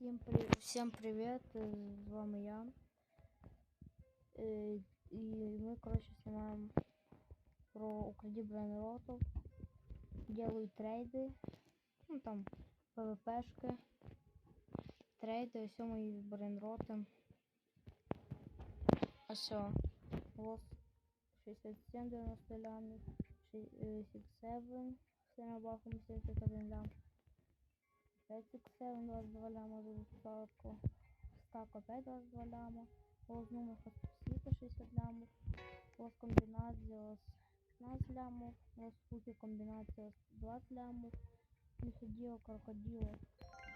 Всім, при... Всім привіт, з вами я. Е, І ми, коротше, знімаємо про украді брейнротов. Делаю трейди. Ну там ПВПшки. Трейди, ось мої брейнроти. Ось. Лос 67, 90 лямів. 67, сильно бахом 71 лям. 5x7, 22 ляма за доставку. Стак опять 22 ляма. Лоз номер Хоспсіта 60 лямов. Лоз комбінація 15 лямов. Лоз фуки комбінація 20 лямов. Пісодіо крокодило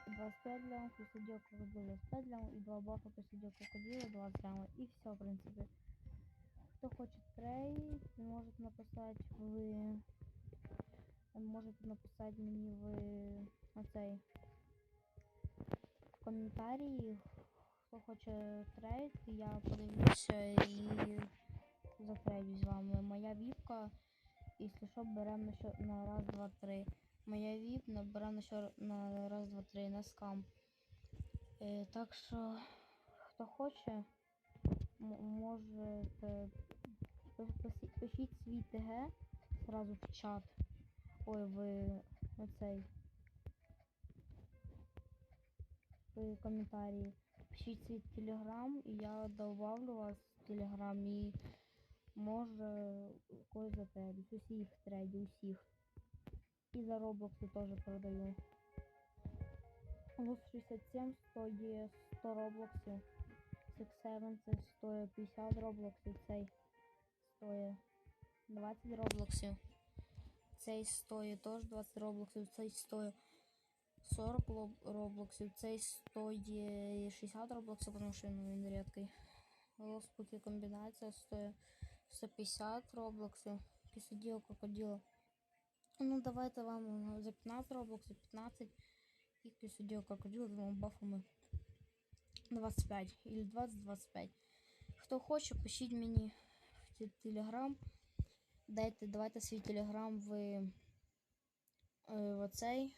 25 лямов. Пісодіо крокодило 25 лямов. І два бафа пісодіо крокодило 20 лямов. І все, в принципі. Хто хоче трейд, можете написати в... Можете написати мені в оцей в коментарі. Хто хоче трейд, я подивлюся і затрейдю з вами. Моя віпка, якщо що, беремо на, що- на раз, два, три. Моя віп наберемо на, що- на раз, два, три на скам. Е, так що, хто хоче, можете пишіть свій ТГ сразу в чат. Ой, в оцей. в коментарі. Пишіть свій телеграм, і я добавлю вас в телеграм і може когось затрейдю. Усіх трейдю, усіх. І за Роблокси теж продаю. Лус 67 стоїть 100 роблоксів. 6-7 це стоїть 50 роблоксів, цей стоїть 20 роблоксів. Цей стоїть теж 20 роблоксів, цей стоїть 40 лоб- роблоксів, цей стоїть 60 роблоксів, тому що ну, він рідкий. Лоспуки комбінація стоїть 150 роблоксів. Пісодіо крокодило. Ну давайте вам за 15 роблоксів, 15 і пісодіо крокодило двома бафами 25 или 20-25. Хто хоче, пишіть мені в те- телеграм. Дайте, давайте свій телеграм в, е, в оцей.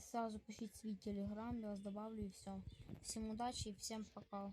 Сразу пишіть свій телеграм, я вас добавлю і все. Всім удачі і всім пока.